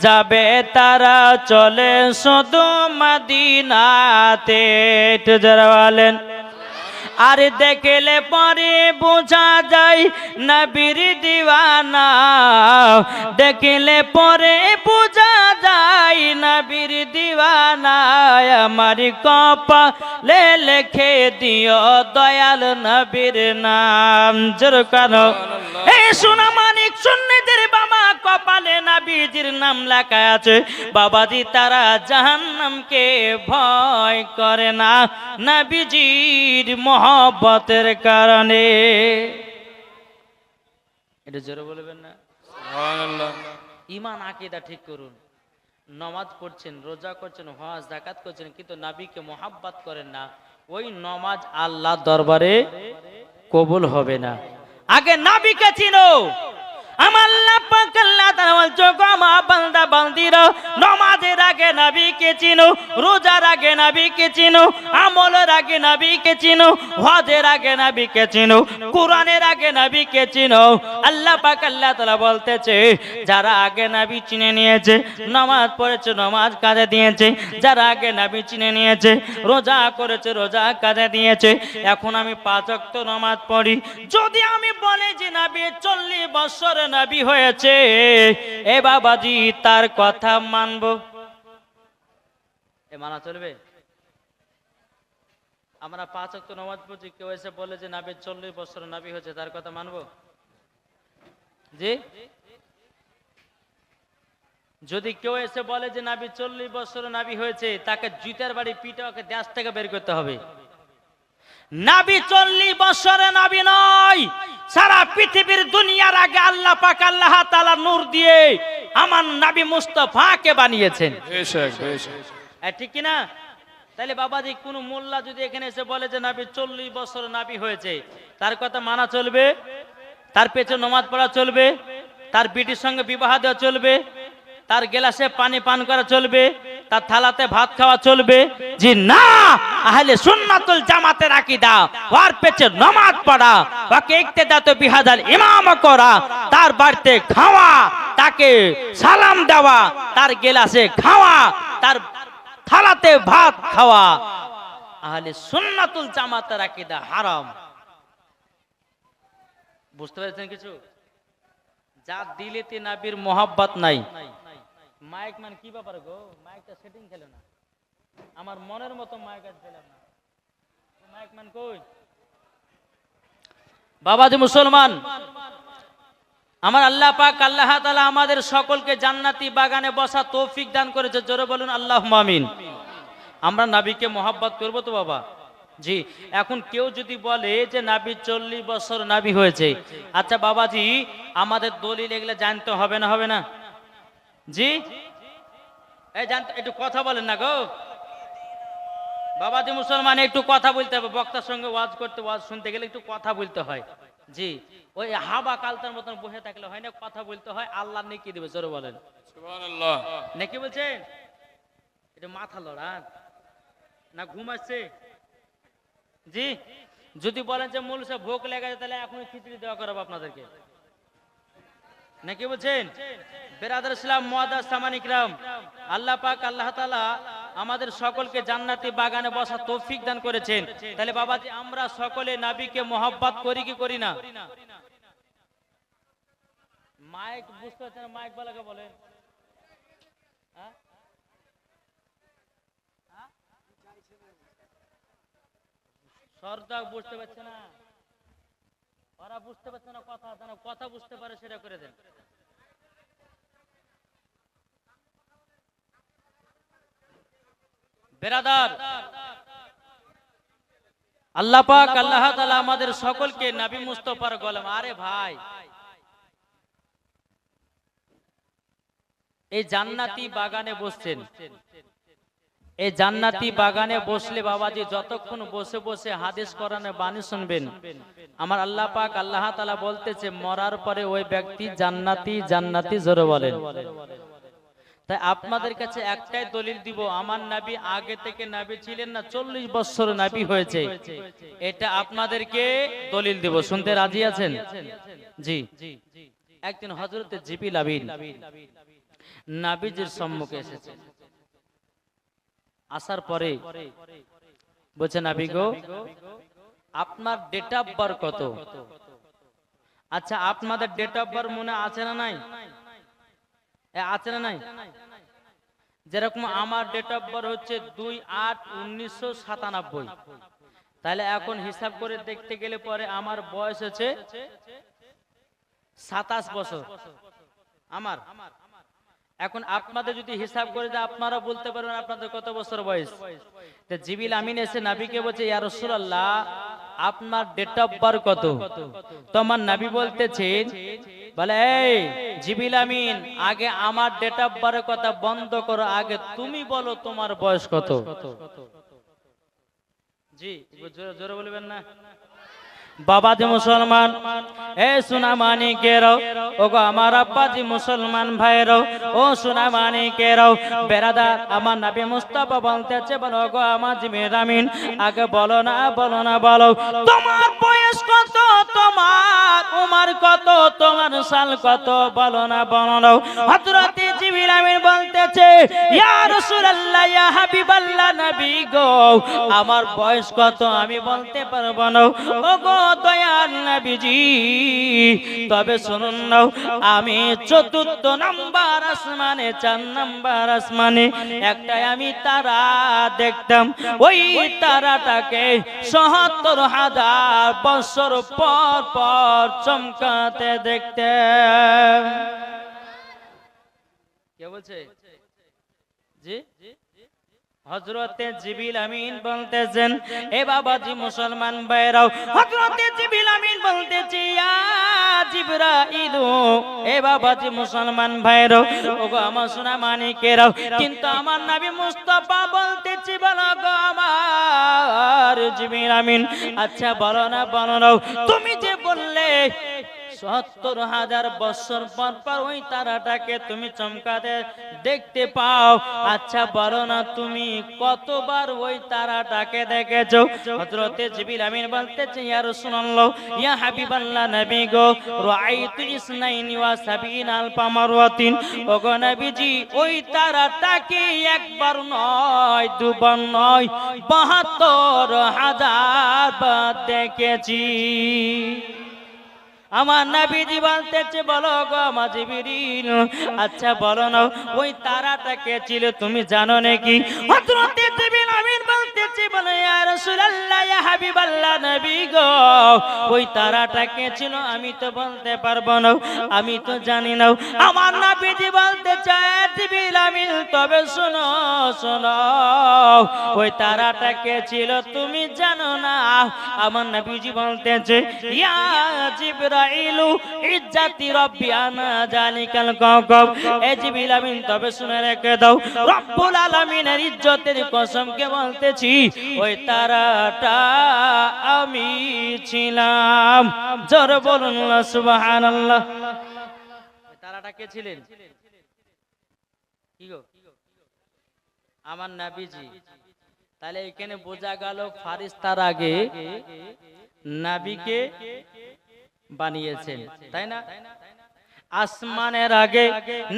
যাবে তারা চলে শুধু মদিনাতে। যারা বলেন। আর দেখলে পরে বোঝা যায় নবীর দিওয়ানা। দেখলে পরে বোঝা যায় নবীর দিওয়ানা। আমার কপালে লেখে দিও দয়াল নবীর নাম। জোর কানো। এই সোনা মানিক সুন্নিদের বাবা কপালে নাবিজির নাম লেখা আছে। বাবাজি তারা জাহান্নামকে ভয় করে না। নাবিজির মহব্বতের কারণে। এটা জোরে বলবেন না? ইমান আকিদা ঠিক করুন। নমাজ পড়ছেন রোজা করছেন হজ জাকাত করছেন কিন্তু নাবিকে মোহাব্বত করেন না। ওই নমাজ আল্লাহ দরবারে কবুল হবে না। আগে নাবিকে চিনো। আমার পাক আল্লাহ তাআলা বলছো গো আমার বান্দা বান্দিরা। নমাজের আগে রোজার আগে আমলের আগে হজের আগে আগে আল্লাহ বলতেছে, যারা আগে নবী চিনে নিয়েছে, নামাজ পড়েছে, নামাজ কাজে দিয়েছে, যারা আগে নবী চিনে নিয়েছে, রোজা করেছে, রোজা কাজে দিয়েছে, এখন আমি পাঁচ নামাজ পড়ি। যদি আমি বলে যে নবী চল্লিশ বছর নবী হয়েছে, এ বাবাজি তার কথা মানবো। এ মানা চলবে? আমরা পাঁচ ওয়াক্ত নামাজ পড়ছি, কেউ এসে বলে যে নাবি চল্লিশ বছর নাবি হয়েছে, তার কথা মানবো? জি? যদি কেউ এসে বলে যে নাবি চল্লিশ বছর নাবি হয়েছে, তাকে জুতার বাড়ি পিঠে ওকে দেশ থেকে বের করতে হবে। নাবি চল্লিশ বছরে নাবি নয়, সারা পৃথিবীর দুনিয়ার আগে আল্লাহ পাক আল্লাহ তাআলা নূর দিয়ে আমার নাবি মুস্তফাকে বানিয়েছেন। বেশক বেশক। ঠিক কি না তাহলে বাবাজি কোন মোল্লা যদি এখানে এসে বলে যে নাবি চল্লিশ বছর নাবি হয়েছে তার কথা মানা চলবে? তার পেছনে নমাজ পড়া চলবে? তার বিটির সঙ্গে বিবাহ দেওয়া চলবে? তার গেলাসে পানি পান করা চলবে, তার থালাতে ভাত খাওয়া চলবে। জি না, আহলে সুন্নাতুল জামাতের আকীদা ওর পেছে নমাজ পড়া, ওকে ইক্তেদাত বিহাদাল ইমাম করা, তার বাড়িতে খাওয়া, তাকে সালাম দেওয়া, তার গেলাসে খাওয়া, তার থালাতে ভাত খাওয়া। আহলে সুন্নাতুল জামাতের আকীদা হারাম। বুঝতে পেরেছেন কিছু? যার দিলেতে নাবির মোহাব্বত নাই। মাইক মান কি ব্যাপার গো? মাইকটা সেটিং খেলে না। আমার মনের মতো মাইক আজ পেলাম না। মাইক মান কই? বাবাজি মুসলমান, আমার আল্লাহ পাক আল্লাহ তাআলা আমাদের সকলকে জান্নাতি বাগানে বসা তৌফিক দান করেছে। জোরে বলুন আল্লাহ আমিন। আমরা নাবিকে মোহাব্বত করব তো বাবা। জি, এখন কেউ যদি বলে যে নাবি চল্লিশ বছর নাবি হয়েছে আচ্ছা বাবাজি, আমাদের দলিল এগুলো জানতে হবে না হবে না? জি? এই জানতে একটু কথা বলেন না গো। বাবাজি মুসলমান একটু কথা বলতে হবে বক্তার সঙ্গে ওয়াজ করতে ওয়াজ শুনতে গেলে একটু কথা বলতে হয়। জি ওই হাবা কালতার মতন বসে থাকলে হয় না কথা বলতে হয় আল্লাহ নেকি দেবে জোরে বলেন। সুবহানাল্লাহ। নাকি বলছেন? এটা মাথা লড়ান। না ঘুম আসছে? জি যদি বলেন যে মূল সে ভোগ লেগে যায় তাহলে এখন খিচড়ি দেওয়া করাবো আপনাদেরকে। নাকি বলছেন? বেরাদার ইসলাম মুআদ্দাস সামানিক রাম আল্লাহ পাক, আল্লাহ তাআলা আমাদের সকলকে জান্নাতি বাগানে বসা তৌফিক দান করেছেন। তাহলে বাবাজি, আমরা সকলে নাবিকে মোহাব্বত করি কি করি না? মাইক বুঝতে পারছেন মাইক বলাকে বলেন। হ্যাঁ? হ্যাঁ? সরদা বুঝতে পারছে না। ওরা বুঝতে পারছে না কথা, যেন কথা বুঝতে পারে সেটা করে দেন। বেরাদার, আল্লাহ পাক, আল্লাহ তাআলা আমাদের সকলকে নবী মুস্তফার গোলাম, আরে ভাই। এই জান্নাতি বাগানে বসছেন। এই জান্নাতি বাগানে বসলে বাবাজি যতক্ষণ বসে বসে হাদিস কোরআনে বাণী শুনবেন। আমার আল্লাহ পাক আল্লাহ তালা বলতেছে, মরার পরে ওই ব্যক্তি জান্নাতি জান্নাতি জোরে বলেন। তাই আপনাদের কাছে একটাই দলিল দিব, আমার নাবি আগে থেকে নাবি ছিলেন না, চল্লিশ বছর নাবি হয়েছে। এটা আপনাদেরকে দলিল দিব, শুনতে রাজি আছেন? জি। একদিন হজরতে জিপি আবিন নাবিজির সম্মুখে এসেছে আসার পরে বলছে নাবি গো, আপনার ডেট অফ বার্থ কত? আচ্ছা আপনাদের ডেট অফ বার্থ মনে আছে না নাই? আছে না নাই? যেরকম আমার ডেট অফ বার্থ হচ্ছে দুই আট উনিশশো সাতানব্বই। তাহলে এখন হিসাব করে দেখতে গেলে পরে আমার বয়স হচ্ছে সাতাশ বছর। আমার? এখন আপনাদের যদি হিসাব করে যে আপনারা বলতে পারবেন আপনাদের কত বছর বয়স? জিবিল আমিন এসে নাবিকে বলছে, ইয়া রাসূলুল্লাহ, আপনার ডেট অফ বার্থ কত? তো আমার নাবি বলতেছেন, বলে, এই জিবিল আমিন, আগে আমার ডেট অফ বার্থের কথা বন্ধ করো, আগে তুমি বলো তোমার বয়স কত? জি, জোরে বলবেন না? বাবা যে মুসলমান, এ সোনা মানিকেরও ও গো আমার আব্বাজি মুসলমান ভাইরও ও সোনা মানিকেরও বেরাদার আমার নবী মুস্তাফা বলতেছে, বলো গো আমার জিমের আমিন, আগে বলো না বলো না, বলো, তোমার বয়স কত, তোমার উমার কত, তোমার সাল কত, বলো না বলো না। হযরতে জিবরিল আমিন বলতেছে, ইয়া রাসূলুল্লাহ, ইয়া হাবিবাল্লাহ, নবী গো, আমার বয়স কত, আমি বলতে পারব না। ও গো দয়াল নবীজি। তবে শুনুন নাও, আমি চতুর্থ নাম্বার আসমানে, চার নাম্বার আসমানে, একটাই আমি তারা দেখতাম। ওই তারাটাকে সহাত্তর হাজার বছর পর পর চমকাতে দেখতে কে বলছে? জি? হজরতে জিবিল আমিন বলতেছেন, এ বাবাজি মুসলমান ভাইরাও হজরতে জিবিল আমিন বলতেছি বাবাজি মুসলমান কিন্তু আমার মুস্তাফা বলতেছি আমার আমিন আচ্ছা বলো না বলো তুমি যে বললে সত্তর হাজার বছর পর পর ওই তারাটাকে তুমি চমকাতে দেখতে পাও। আচ্ছা বলো না তুমি কতবার ওই তারাটাকে দেখেছ? হযরতে জিবরিল আমিন বলতেছে, ইয়া রাসূলুল্লাহ, ইয়া হাবিবাল্লাহ নবী গো রাআইতু ইসনাইনি ওয়া সাবিনা আলফা মারওয়াতিন ওগো নবীজি, ওই তারাটাকে একবার নয়, দুবার নয়, বাহাত্তর হাজার বার দেখেছি। আমার নাবিজি বলতেছে, বলো গো আমার জিবিরিল। আচ্ছা বলো না, ওই তারাটা কে ছিল তুমি জানো নাকি? হযরতে জিবরিল আমিন বলতেছে, বলো ইয়া রাসূলুল্লাহ, ইয়া হাবিবাল্লাহ নবী গো। ওই তারাটা কে ছিল আমি তো বলতে পারব না, আমি তো জানি না। আমার নাবিজি বলতে চায় তবে শোনো শোনো। ওই তারাটা কে ছিল তুমি জানো না। আমার বলতেছে, ইয়া জিবরাইলু, ইজ্জাতি রব্বি আনা এ আমিন, তবে শুনে রেখে দাও, রব্বুল আলামিনের ইজ্জতের কসমকে বলতেছি, ওই তারাটা আমি ছিলাম। জোরে বলুন তারাটা কে ছিলেন? আমার নাবিজি। তাহলে এখানে বোঝা গেল ফারিস্তার আগে নাবিকে বানিয়েছেন, তাই না? আসমানের আগে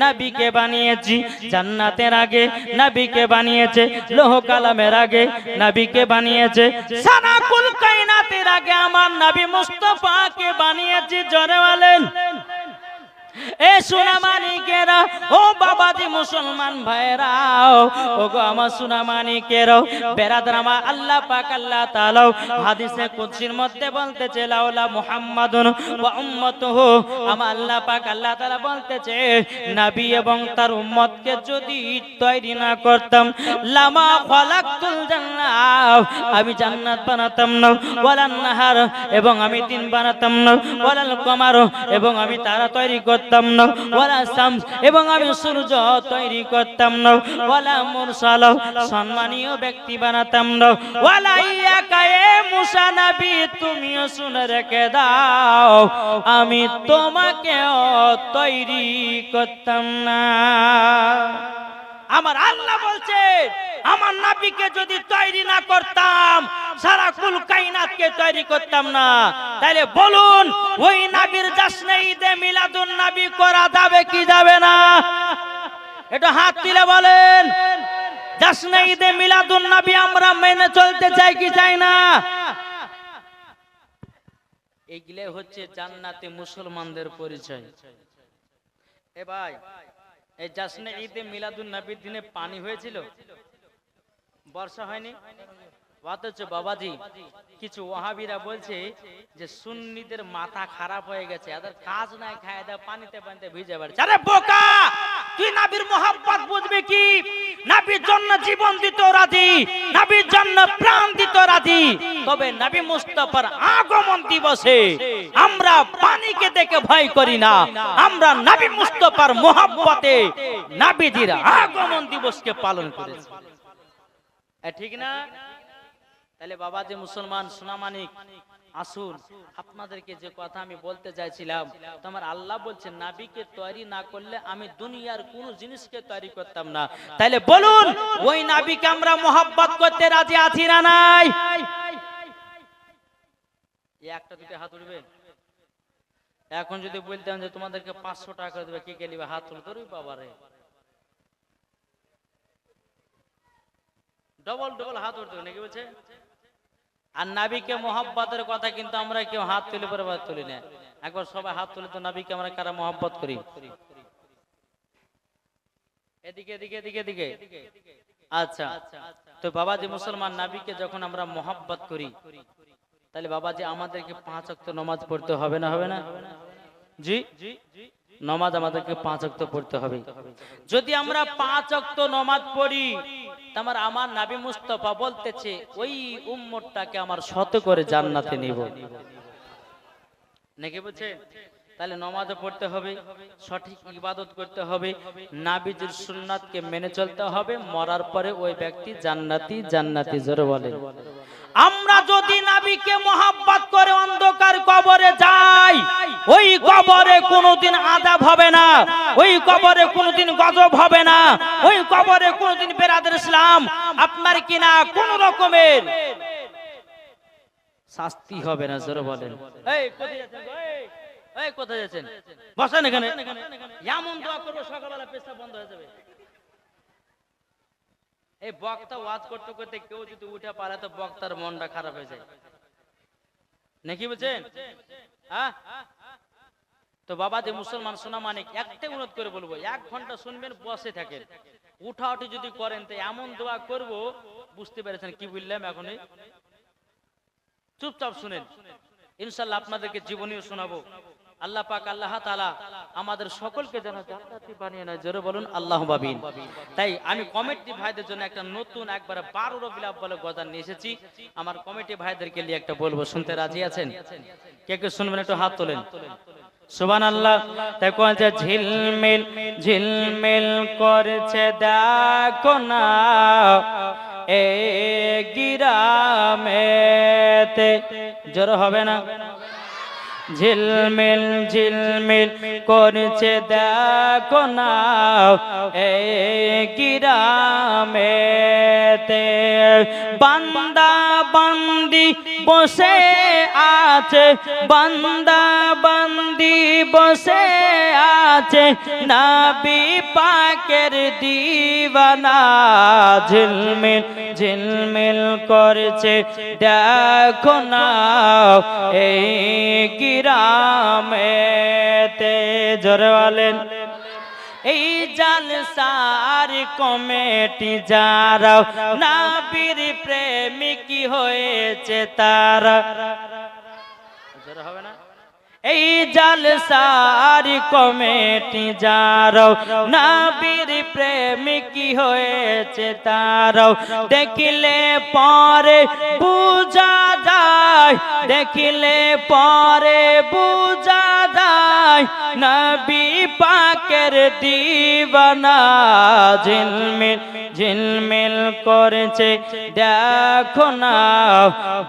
নবীকে বানিয়েছি, জান্নাতের আগে নবীকে বানিয়েছে, লোহ কালামের আগে নবীকে বানিয়েছে, সানাকুল কাইনাতের আগে আমার নবী মুস্তাফাকে বানিয়েছি, জোরে বলেন। এ ও মুসলমান ভাইরাও ও গো আমার বেরাদার আমার আল্লাহ পাক, আল্লাহ তাআলা হাদিসে কুদসির মধ্যে বলতেছে লাউলা মুহাম্মাদুন ওয়া আমার আল্লাহ পাক, আল্লাহ তাআলা বলতেছে, নবী এবং তার উম্মতকে যদি তৈরি না করতাম, লামা আমি জান্নাত বানাতাম না, ওয়ালান নাহার, এবং আমি দিন বানাতাম না, ওয়ালাল কমার, এবং আমি তারা তৈরি করতাম। না, ওয়ালা শামস, এবং আমি সূর্য তৈরি করতাম না, ওয়ালা মুরসাল, সম্মানীয় ব্যক্তি বানাতাম না, ওয়ালা ইয়াকা এ মুসা নবী, তুমিও শুনে রেখে দাও, আমি তোমাকেও তৈরি করতাম না। আমার আল্লাহ বলছে আমার নাবিকে যদি তৈরি না করতাম, সারা কুল কাইনাতকে তৈরি করতাম না। তাইলে বলুন, ওই নাবির জাসনে ঈদে মিলাদুন নাবি করা যাবে কি যাবে না? এটা হাত তুলে বলেন জাসনে ঈদে মিলাদুন নাবি আমরা মেনে চলতে চাই কি চাই না? এইগুলো হচ্ছে জান্নাতে মুসলমানদের পরিচয়। এ ভাই, এই জাসনে ঈদে মিলাদুন নবীর দিনে পানি হয়েছিল? বর্ষা হয়নি? অথচ বাবাজি, কিছু ওহাবিরা বলছে যে সুন্নিদের মাথা খারাপ হয়ে গেছে, এদের কাজ নাই, খায় দেয় পানিতে পানিতে ভিজে বেড়াচ্ছে। আরে বোকা! তুই নাবির মোহাব্বত বুঝবি কি? নাবির জন্য জীবন দিত রাজি, নাবির জন্য প্রাণ দিত রাজি। তবে নবী মুস্তাফার আগমন দিবসে আমরা পানিকে দেখে ভয় করি না। আমরা নবী মুস্তাফার মোহাব্বতে নাবিজির আগমন দিবসকে পালন করেছি। ঠিক না? তাহলে বাবা যে মুসলমান, সোনামানিক, আসুন, আপনাদেরকে যে কথা আমি বলতে চাইছিলাম, তো আমার আল্লাহ বলছেন, নাবিকে তৈরি না করলে আমি দুনিয়ার কোন জিনিসকে তৈরি করতাম না। তাহলে বলুন, ওই নাবিকে আমরা মোহাব্বত করতে রাজি আছি না নাই? একটা দুটো হাত উঠবে। এখন যদি বলতাম যে তোমাদেরকে পাঁচশো টাকা দেবে, কি নিবে? হাত তুলে ধরবি বাবারে। ডবল ডবল হাত উঠতে নাকি বলছে? আর নাবিকে মোহাব্বতের কথা কিন্তু আমরা কেউ হাত তুলে পরে তুলি না। একবার সবাই হাত তুলে তো নাবিকে আমরা কারা মোহাব্বত করি? এদিকে এদিকে এদিকে এদিকে। আচ্ছা তো মুসলমান, নাবিকে যখন আমরা করি, তাহলে আমাদেরকে পাঁচ অক্ত নমাজ পড়তে হবে না হবে না? জি? নমাজ আমাদেরকে পাঁচ অক্ত পড়তে হবে। যদি আমরা পাঁচ অক্ত নমাজ পড়ি তোমার আমার নাবি মুস্তফা বলতেছে ওই উম্মতটাকে আমার শত করে জান্নাতে নিব। নাকি বলছে? তাহলে নমাজও পড়তে হবে, সঠিক ইবাদত করতে হবে, নাবিজুর সুন্নাতকে মেনে চলতে হবে, মরার পরে ওই ব্যক্তি জান্নাতি জান্নাতি জোরে বলে আমরা যদি নাবিকে মোহাব্বত করে অন্ধকার কবরে যাই, ওই কবরে কোনোদিন আদাব হবে না, ওই কবরে কোনোদিন গজব হবে না, ওই কবরে কোনোদিন বেরাদের ইসলাম আপনার কিনা কোন রকমের শাস্তি হবে না, জোরে বলেন এই? মুসলমান সোনা মানিক একটাই অনুরোধ করে বলব, এক ঘণ্টা শুনবেন, বসে থাকেন। উঠা উঠি যদি করেন, তো এমন দোয়া করব, বুঝতে পেরেছেন কি বললাম এখনই? চুপচাপ শুনেন। ইনশাল্লাহ আপনাদেরকে জীবনীও শোনাবো। আল্লাহ পাক, আল্লাহ তাআলা আমাদের সকলকে যেন জান্নাতি বানিয়ে নেয়। জোরে বলুন, আল্লাহ বাবিন তাই আমি কমিটি ভাইদের জন্য একটা নতুন একবার বারো রবিল বলে গজান নিয়ে এসেছি। আমার কমিটি ভাইদেরকে নিয়ে একটা বলব, শুনতে রাজি আছেন? কে কে শুনবেন, একটু হাত তোলেন। সুবান আল্লাহ তাই কোনছে ঝিলমিল ঝিলমিল করছে, দেখো না, এ গিরামেতে জোর হবে না। ঝিলমিল ঝিলমিল করছে দেখো না এই কিরামেতে। বান্দা বান্দি বসে আছে, বান্দা বান্দি বসে আছে। নাবি পাকের দিবানা ঝিলমিল ঝিলমিল করছে। দেখো না এই গিরামেতে, জোরে বলেন। এই জালসার কমেটি যারা নাবির প্রেমিক হয়েছে তারা। হবে না? এই জালসার কমেটি যারাও নাবির প্রেমিক হয়েছে তারাও দেখিলে পরে বুঝা যায় দেখিলে পরে বুঝা নবী পাকের দিবানা ঝিলমিল ঝিলমিল করেছে। দেখো না,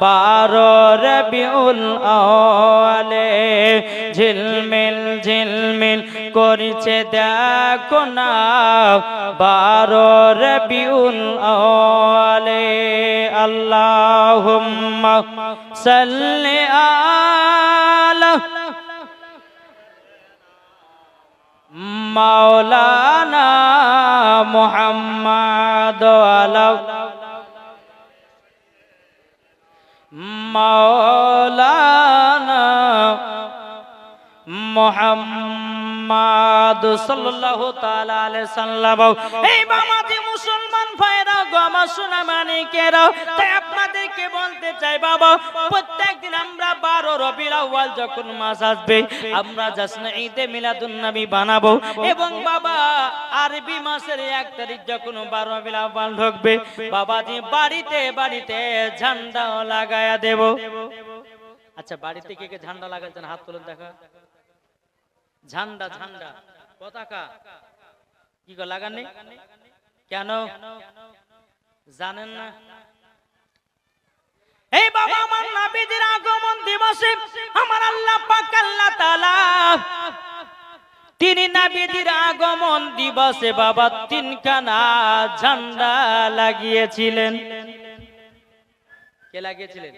বারো রবিউল আলে ঝিলমিল ঝিলমিল করেছে। দেখো না, বারো রবিউল আলে আল্লাহ সাল্লি আ মোহাম্মদ সাল্লাল্লাহু তাআলা আলাইহি সাল্লাম। এই বাবাজি মুসলমান ভাইরা গো, আমার সোনা মানিকেরা, তাই আপনাদেরকে বলতে চাই, বাবা, প্রত্যেকদিন আমরা 12 রবিউল আউয়াল যখন মাস আসবে, আমরা জাসনা ঈদে মিলাদুন নবী বানাবো। এবং বাবা, আরবি মাসের এক তারিখ যখন 12 রবিউল আউয়াল ঢুকবে, বাবাজি বাড়িতে বাড়িতে ঝান্ডা লাগায়া দেব। আচ্ছা বাড়িতে কে কে ঝান্ডা লাগাচ্ছেন হাত তুলুন দেখা। ঝান্ডা ঝান্ডা। পতাকা। কি গো লাগাননি কেন? জানেন না? এই বাবা, আমার নাবিদের আগমন দিবসে আমার আল্লাহ পাক আল্লাহ তাআলা তিনি নাবিদের আগমন দিবসে বাবা তিনখানা ঝান্ডা লাগিয়েছিলেন। কে লাগিয়েছিলেন?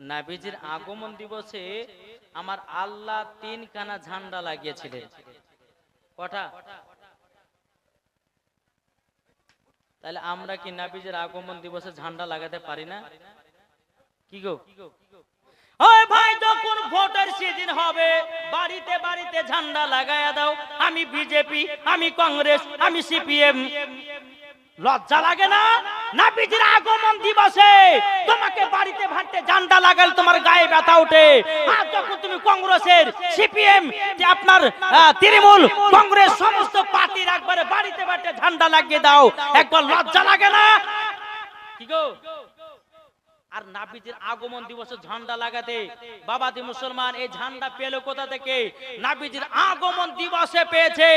নাবিজির আগমন দিবসে আমার আল্লাহ তিনখানা ঝান্ডা লাগিয়েছিলেন। কটা? তাহলে আমরা কি নাবিজের আগমন দিবসে ঝান্ডা লাগাতে পারি না? কি গো? ওই ভাই, যখন ভোটের সিজন হবে, বাড়িতে বাড়িতে ঝান্ডা লাগায়া দাও। আমি বিজেপি, আমি কংগ্রেস, আমি সিপিএম। লজ্জা লাগে না? নাবিজির আগমন দিবসে তোমাকে বাড়িতে ভাটতে ঝান্ডা লাগালে তোমার গায়ে ব্যথা ওঠে। আর যখন তুমি কংগ্রেসের সিপিএম, যে আপনার তৃণমূল কংগ্রেস সমস্ত পার্টির একবারে বাড়িতে ভাটতে ঝান্ডা লাগিয়ে দাও। একবার লজ্জা লাগে না? কি গো? আর নাবিজির আগমন দিবসে ঝান্ডা লাগাতে। বাবাদি মুসলমান, এই ঝান্ডা পেল কোথা থেকে? নাবিজির আগমন দিবসে পেয়েছে।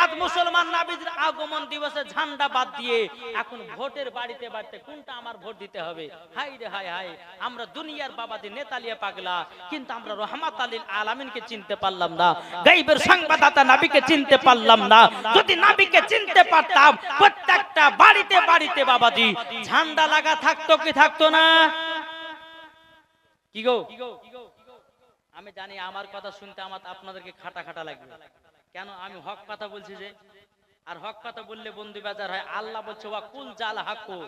আজ মুসলমান নাবিজির আগমন দিবসে ঝান্ডা বাদ দিয়ে এখন ভোটের বাড়িতে বাড়িতে কোনটা আমার ভোট দিতে হবে? হাই রে হাই হাই আমরা দুনিয়ার বাবাদি নেতালিয়া পাগলা, কিন্তু আমরা রহমাত আলীল আলামিনকে চিনতে পারলাম না। গাইবের সংবাদদাতা নাবিকে চিনতে পারলাম না। যদি নাবিকে চিনতে পারতাম, প্রত্যেকটা বাড়িতে বাড়িতে বাবাজি, ঝান্ডা লাগা থাকতো কি থাকতো না? কি গো? আমি জানি আমার কথা শুনতে আমার আপনাদেরকে খাটা খাটা লাগবে। কেন? আমি হক কথা বলছি যে, আর হক কথা বললে বন্ধু বাজার হয়, আল্লাহ বলছে ওয়া কুল জাল হাকু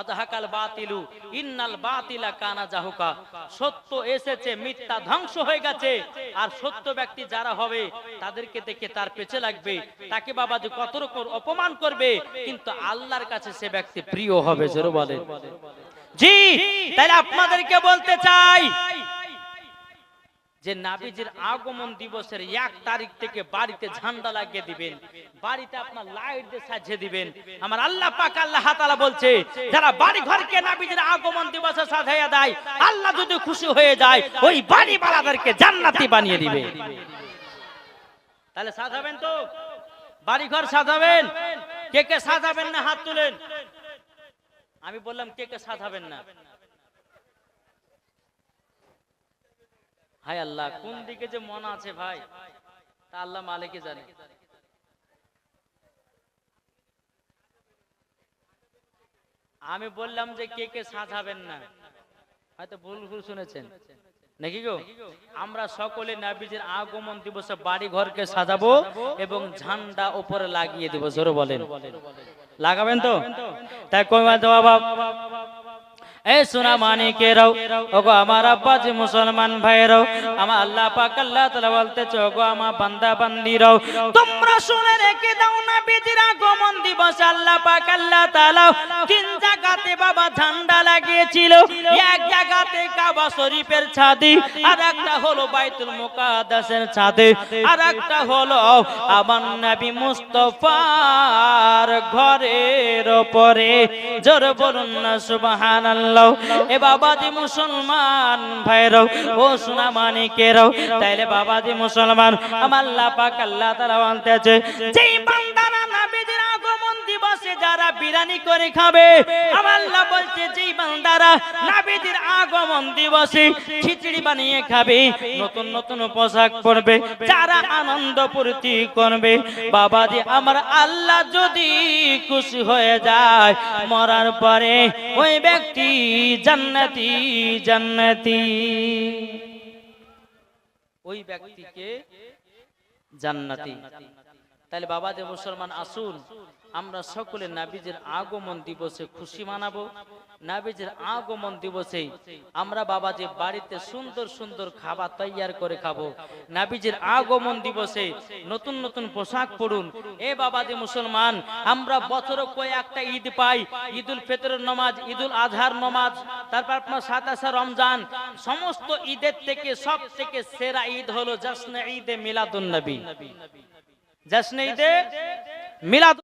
অদহাকাল বাতিলু, ইন্নাল বাতিলা কানা জাহুকা। সত্য এসেছে, মিথ্যা ধ্বংস হয়ে গেছে। আর সত্য ব্যক্তি যারা হবে, তাদেরকে দেখে তার পেছে লাগবে। তাকে বাবা যে কত রকম অপমান করবে, কিন্তু আল্লাহর কাছে সে ব্যক্তি প্রিয় হবে, জোরে বলে জি, তাহলে আপনাদেরকে বলতে চাই যে নাবিজির আগমন দিবসের এক তারিখ থেকে বাড়িতে ঝান্ডা লাগিয়ে দিবেন, বাড়িতে আপনার লাইট দিয়ে সাজিয়ে দিবেন। আমার আল্লাহ পাক আল্লাহ তাআলা বলছে, যারা বাড়ি ঘরকে নাবিজির আগমন দিবসে সাজাইয়া দেয়, আল্লাহ যদি খুশি হয়ে যায়, ওই বাড়ি বালাদেরকে জান্নাতি বানিয়ে দিবে। তাহলে সাজাবেন তো? বাড়ি ঘর সাজাবেন? কে কে সাজাবেন না হাত তুলেন? আমি বললাম, কে কে সাজাবেন না? হায় আল্লাহ, কোন দিকে যে মন আছে ভাই, তা আল্লাহ মালিকে জানে। আমি বললাম যে, কে কে সাজাবেন না? হয়তো ভুল ভুল শুনেছেন। নাকি গো? আমরা সকলে নাবিজের আগমন দিবসে বাড়ি ঘরকে সাজাবো এবং ঝান্ডা উপরে লাগিয়ে দিব জোরে বলেন। লাগাবেন তো? তাই কইমা জবাব এ সোনা মানিকেরাও ওগো আমার আব্বাজি মুসলমান ভাইরাও আমার আল্লাহ পাক আল্লাহ তাআলা বলতেছে, ওগো আমার বান্দা বান্দি বান্দিরাও। তোমরা শুনে রেখে দাও না বেদির আগমন দিবস আল্লাহ পাক আল্লাহ তাআলা তিন জায়গাতে বাবা ঝান্ডা লাগিয়েছিল, এক জায়গাতে কাবা শরীফের ছাদে আর একটা হলো বাইতুল মুকাদ্দাসের ছাদে আর একটা হলো আমার নবী মুস্তাফার ঘরের উপরে জোর বলুন না, সুবহানাল্লাহ। এ বাবাজি মুসলমান, ভাইরাও, ও সোনা মানিকেরাও তাইলে বাবাজি মুসলমান, আমার আল্লাহ পাক আল্লাহ তাআলা বলতেছে, যেই বান্দা দিবসে যারা বিরিয়ানি করে খাবে, আমার আল্লাহ বলছে, যেই বান্দারা নাবিদের আগমন দিবসে খিচড়ি বানিয়ে খাবে, নতুন নতুন পোশাক পরবে, যারা আনন্দ ফুর্তি করবে বাবা যে আমার আল্লাহ যদি খুশি হয়ে যায়, মরার পরে ওই ব্যক্তি জান্নাতি জান্নাতি। ওই ব্যক্তিকে জান্নাতি। তাহলে বাবা যে মুসলমান, আসুন, আমরা সকলে নাবিজের আগমন দিবসে খুশি মানাবো। নাবিজের আগমন দিবসে আমরা বাবা যে বাড়িতে সুন্দর সুন্দর খাবার তৈয়ার করে খাব, নাবিজের আগমন দিবসে নতুন নতুন পোশাক পরুন। এ বাবা যে মুসলমান, আমরা বছরে কয়েকটা ঈদ পাই, ঈদুল ফিতরের নমাজ, ঈদুল আজহার নমাজ, তারপর আপনার সাতাশা রমজান, সমস্ত ঈদের থেকে সব থেকে সেরা ঈদ হলো জশ্ন ঈদে মিলাদুন নবী। জশ্ন ঈদে মিলাদ